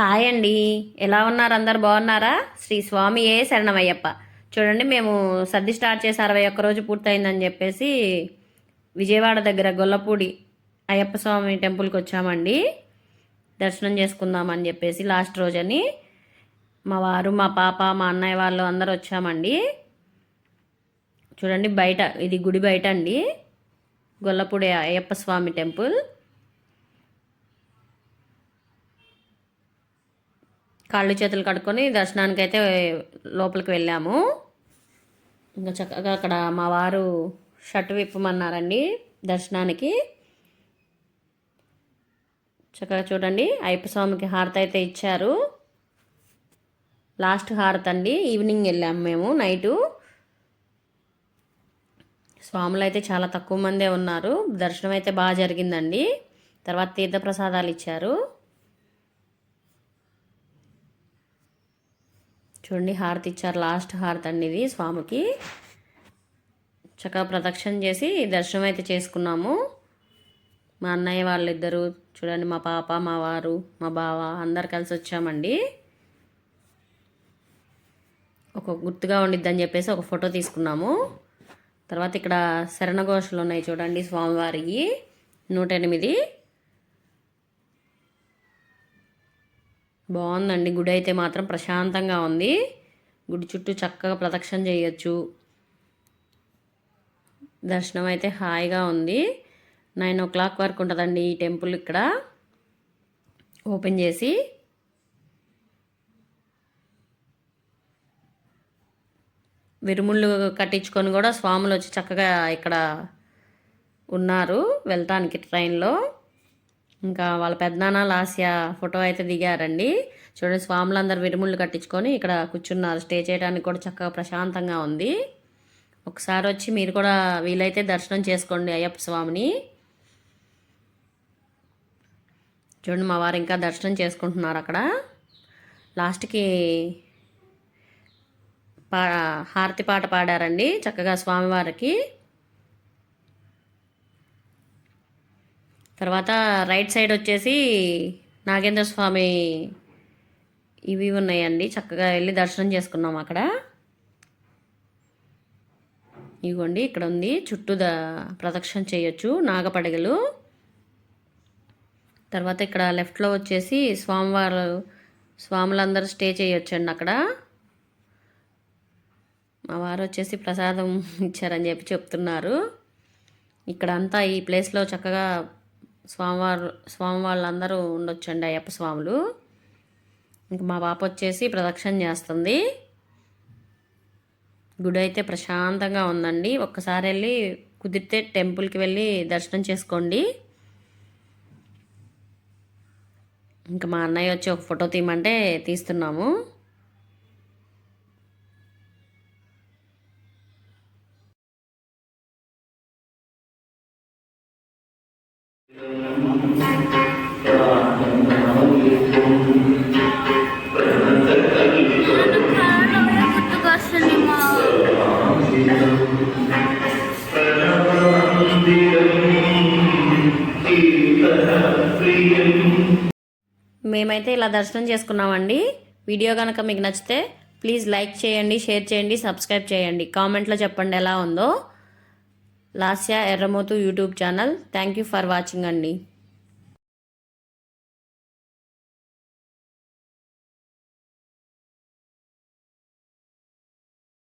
Hi అండి. ఎలా ఉన్నారు? అందరు బాగున్నారా? శ్రీ స్వామి ఏ శరణమయ్యప్ప. చూడండి మేము సర్ది స్టార్ట్ చేసి అరవై ఒక్క రోజు పూర్తయిందని చెప్పేసి విజయవాడ దగ్గర గొల్లపూడి అయ్యప్ప స్వామి టెంపుల్కి వచ్చామండి. దర్శనం చేసుకుందామని చెప్పేసి లాస్ట్ రోజని మా వారు మా పాప మా అన్నయ్య వాళ్ళు అందరు వచ్చామండి. చూడండి బయట ఇది గుడి బయట అండి. గొల్లపూడి అయ్యప్ప స్వామి టెంపుల్. కాళ్ళు చేతులు కడుక్కొని దర్శనానికి అయితే లోపలికి వెళ్ళాము. ఇంకా చక్కగా అక్కడ మా వారు షర్ట్ విప్పమన్నారండి దర్శనానికి. చక్కగా చూడండి అయ్యప్ప స్వామికి హారతి అయితే ఇచ్చారు. లాస్ట్ హారతి అండి ఈవినింగ్ వెళ్ళాము మేము నైటు. స్వాములు అయితే చాలా తక్కువ మందే ఉన్నారు. దర్శనం అయితే బాగా జరిగిందండి. తర్వాత తీర్థప్రసాదాలు ఇచ్చారు. చూడండి హారతి ఇచ్చారు. లాస్ట్ హారతి అండి ఇది స్వామికి. చక్కగా ప్రదక్షిణ చేసి దర్శనం అయితే చేసుకున్నాము. మా అన్నయ్య వాళ్ళిద్దరూ చూడండి మా పాప మా వారు మా బావ అందరు కలిసి వచ్చామండి. ఒక గుర్తుగా ఉండిద్దని చెప్పేసి ఒక ఫోటో తీసుకున్నాము. తర్వాత ఇక్కడ శరణఘోషలు ఉన్నాయి చూడండి స్వామివారికి. నూట ఎనిమిది. బాగుందండి. గుడి అయితే మాత్రం ప్రశాంతంగా ఉంది. గుడి చుట్టూ చక్కగా ప్రదక్షిణ చేయొచ్చు. దర్శనం అయితే హాయిగా ఉంది. నైన్ ఓ క్లాక్ వరకు ఉంటుందండి ఈ టెంపుల్ ఇక్కడ. ఓపెన్ చేసి. విరుముళ్ళు కట్టించుకొని కూడా స్వాములు వచ్చి చక్కగా ఇక్కడ ఉన్నారు. వెళ్తానికి ట్రైన్లో. ఇంకా వాళ్ళ పెద్దనాన్న లాస్య ఫోటో అయితే దిగారండి. చూడండి స్వాములందరూ విరుముళ్ళు కట్టించుకొని ఇక్కడ కూర్చున్నారు. స్టే చేయడానికి కూడా చక్కగా ప్రశాంతంగా ఉంది. ఒకసారి వచ్చి మీరు కూడా వీలైతే దర్శనం చేసుకోండి అయ్యప్ప స్వామిని. చూడండి మా వారు ఇంకా దర్శనం చేసుకుంటున్నారు అక్కడ. లాస్ట్కి పా హారతి పాట పాడారండి చక్కగా స్వామివారికి. తర్వాత రైట్ సైడ్ వచ్చేసి నాగేంద్ర స్వామి ఇవి ఉన్నాయండి. చక్కగా వెళ్ళి దర్శనం చేసుకున్నాం అక్కడ. ఇదిగోండి ఇక్కడ ఉంది. చుట్టూ ద ప్రదక్షిణ చేయొచ్చు నాగపడగలు. తర్వాత ఇక్కడ లెఫ్ట్లో వచ్చేసి స్వామివారు స్వాములందరూ స్టే చేయొచ్చండి అక్కడ. మా వారు వచ్చేసి ప్రసాదం ఇచ్చారని చెప్పి చెప్తున్నారు. ఇక్కడ అంతా ఈ ప్లేస్లో చక్కగా స్వామివారు స్వామి వాళ్ళందరూ ఉండొచ్చండి అయ్యప్ప స్వాములు. ఇంక మా పాప వచ్చేసి ప్రదక్షిణ చేస్తుంది. గుడి అయితే ప్రశాంతంగా ఉందండి. ఒక్కసారి వెళ్ళి కుదిరితే టెంపుల్కి వెళ్ళి దర్శనం చేసుకోండి. ఇంకా మా అన్నయ్య వచ్చి ఒక ఫోటో తీయమంటే తీస్తున్నాము. Thank you. మేమైతే ఇలా దర్శనం చేసుకున్నామండి. వీడియో కనుక మీకు నచ్చితే ప్లీజ్ లైక్ చేయండి షేర్ చేయండి సబ్స్క్రైబ్ చేయండి. కామెంట్లో చెప్పండి ఎలా ఉందో. Lasya Erramothu YouTube channel. Thank you for watching అండి.